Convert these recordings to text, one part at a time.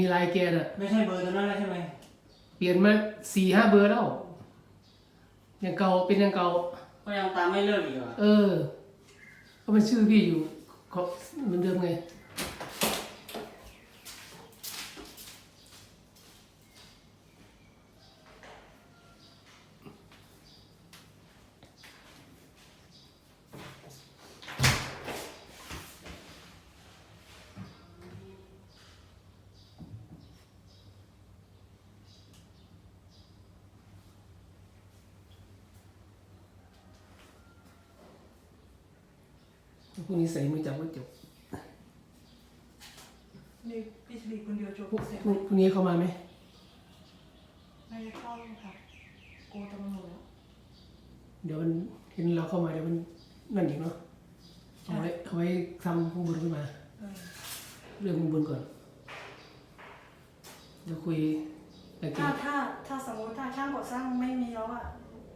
มีลายแกน่ะ ไม่ใช่เบอร์ตัวนั้นแล้วใช่ไหมเปลี่ยนมาสี่ห้าเบอร์แล้วอย่างเก่าเป็นอย่างเก่า ก็ยังตามไม่เลิกอีกเหรอ เออก็เป็นชื่อพี่อยู่เขาเหมือนเดิมไง พวกนี้ใส่มือจับก็จบนี่พี่ชลีคนเดียวจบพวกเสร็จพวกพวกนี้เข้ามาไหมไม่ได้เข้าค่ะโกตำรวจแล้วเดี๋ยวมันเห็นเราเข้ามาเดี๋ยวมันนั่นอีกเนาะเอาไว้เอาไว้ทำข้างบนขึ้นมา เออเรื่องข้างบนก่อนเดี๋ยวคุยแต่กิถ้านถ้าถ้าสมมติถ้าช่างก่อสร้างไม่มีแล้วอะ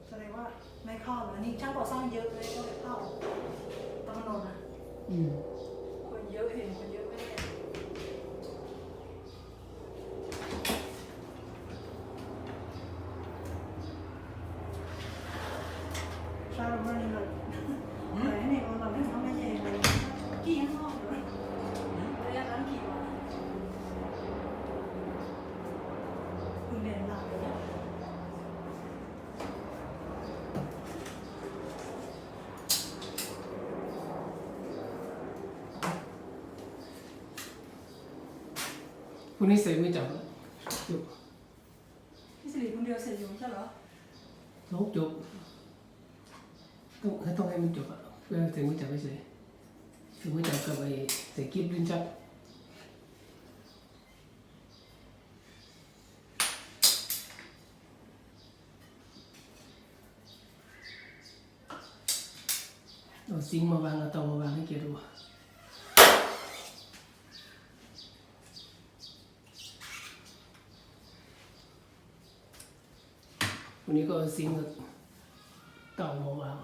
แสดงว่าไม่เข้าแล้วนี่ช่างก่อสร้างเยอะเลยก็เลยเข้าตำรวจนะ อืม คนเยอะเห็นคนเยอะไม่ได้ชาลมันนี่เลยไหนนี่มันเราไม่ทำไม่ใช่เลยกี่ยังเข้าเลยระยะนั้นกี่วันคุณเรียนหลักเลย พวกนี้ใส่มือจับจบพี่สิริคนเดียวเสร็จอยู่ไม่ใช่เหรอจบจบต้องให้ต้องให้มันจบอะเพื่อใส่มือจับไม่ใส่ใส่มือจับกับไอ้ใส่กิ๊บลิ้นชักเอาซิงค์มาวางเอาเตามาวางให้แกดูวันนี้ก็เอาซิงค์กับเตามาวาง